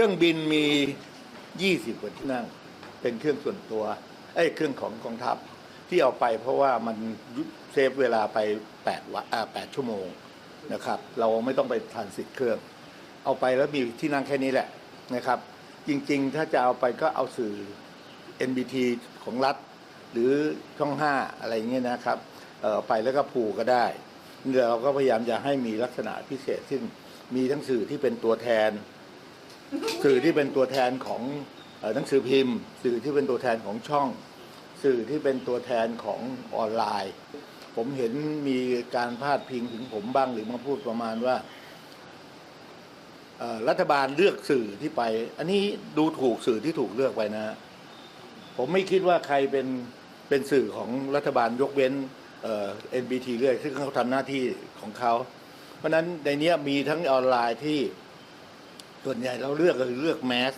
ครื่องบินมี 20กว่าที่นั่ง เป็นเครื่องส่วนตัวไอ้ยเครื่องของกองทัพที่เอาไปเพราะว่ามันเซฟเวลาไป8วันอ่า8ชั่วโมงนะครับ เราไม่ต้องไปทานสิทธิ์เครื่อง เอาไปแล้วมีที่นั่งแค่นี้แหละนะครับ จริงๆ ถ้าจะเอาไปก็เอาสื่อ NBT ของรัฐ หรือช่องห้าอะไรเงี้ยนะครับเอ่อไปแล้วก็ผูกก็ได้เราก็พยายามจะให้มีลักษณะพิเศษซึ่งมีทั้งสื่อที่เป็นตัวแทน สื่อที่เป็นตัวแทนของหนังสือพิมพ์ สื่อที่เป็นตัวแทนของช่อง สื่อที่เป็นตัวแทนของออนไลน์ ผมเห็นมีการพาดพิงถึงผมบ้างหรือมาพูดประมาณว่ารัฐบาลเลือกสื่อที่ไป อันนี้ดูถูกสื่อที่ถูกเลือกไปนะ ผมไม่คิดว่าใครเป็นเป็นสื่อของรัฐบาลยกเว้นเอ่อ NBT เรื่อยซึ่งเขาทำหน้าที่ของเขา เพราะฉะนั้นในเนี้ยมีทั้งออนไลน์ที่ ส่วนใหญ่เราเลือกก็คือเลือกแมส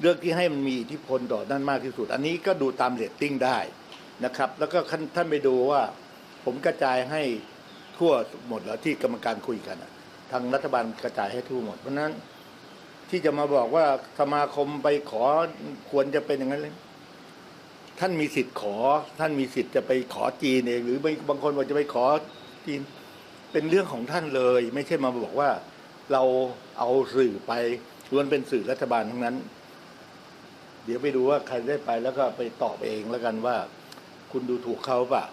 เลือกที่ให้มันมีอิทธิพลต่อด้านมากที่สุด อันนี้ก็ดูตามเรตติ้งได้นะครับ แล้วก็ท่านไปดูว่า ผมกระจายให้ทั่วหมดแล้วที่กรรมการคุยกันทางรัฐบาลกระจายให้ทั่วหมด เพราะนั้นที่จะมาบอกว่าสมาคมไปขอควรจะเป็นอย่างนั้นเลยท่านมีสิทธิ์ขอ ท่านมีสิทธิ์จะไปขอจีนเองหรือบางบางคนว่าจะไปขอจีนเป็นเรื่องของท่านเลย ไม่ใช่มาบอกว่า เราเอาสื่อไปล้วนเป็นสื่อรัฐบาลทั้งนั้น เดี๋ยวไปดูว่าใครได้ไปแล้วก็ไปตอบเองแล้วกันว่า คุณดูถูกเขาปะ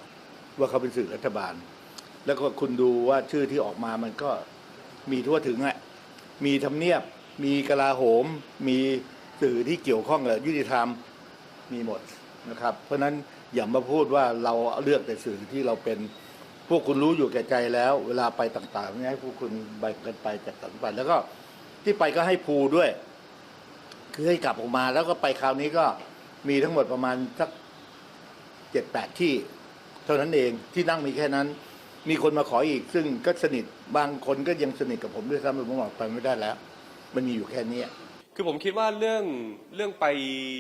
ว่าเขาเป็นสื่อรัฐบาล แล้วก็คุณดูว่าชื่อที่ออกมามันก็มีทั่วถึงอะมีทำเนียบ มีกลาโหม มีสื่อที่เกี่ยวข้องกับยุติธรรมมีหมดนะครับ เพราะฉะนั้นอย่ามาพูดว่าเราเลือกแต่สื่อที่เราเป็น พวกคุณรู้อยู่แก่ใจแล้ว เวลาไปต่างๆเนี่ยให้พวกคุณไปกันไปจากต่างไปแล้วก็ที่ไปก็ให้ภูด้วย คือให้กลับออกมา แล้วก็ไปคราวนี้ก็มีทั้งหมดประมาณสักเจ็ดแปดที่ เท่านั้นเองที่นั่งมีแค่นั้น มีคนมาขออีก ซึ่งก็สนิทบางคนก็ยังสนิทกับผมด้วยซ้ำผมบอกไปไม่ได้แล้ว มันมีอยู่แค่นี้คือผมคิดว่าเรื่องเรื่องไป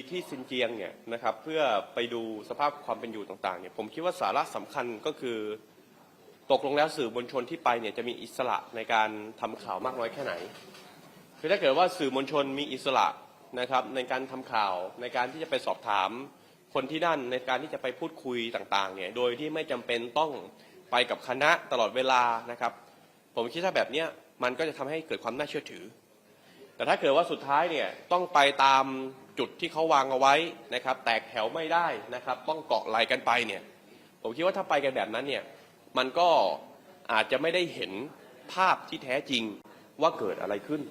ที่ซินเจียงเนี่ยนะครับ เพื่อไปดูสภาพความเป็นอยู่ต่างๆเนี่ยผมคิดว่าสาระสำคัญก็คือ ตกลงแล้วสื่อมวลชนที่ไปเนี่ยจะมีอิสระในการทำข่าวมากน้อยแค่ไหน คือถ้าเกิดว่าสื่อมวลชนมีอิสระนะครับในการทำข่าวในการที่จะไปสอบถามคนที่นั่นในการที่จะไปพูดคุยต่างๆเนี่ยโดยที่ไม่จำเป็นต้องไปกับคณะตลอดเวลานะครับ ผมคิดว่าแบบเนี้ยมันก็จะทำให้เกิดความน่าเชื่อถือ แต่ถ้าเกิดว่าสุดท้ายเนี่ยต้องไปตามจุดที่เขาวางเอาไว้นะครับ แตกแถวไม่ได้นะครับ ต้องเกาะไหลกันไปเนี่ยผมคิดว่าถ้าไปกันแบบนั้นเนี่ย มันก็อาจจะไม่ได้เห็นภาพที่แท้จริงว่าเกิดอะไรขึ้น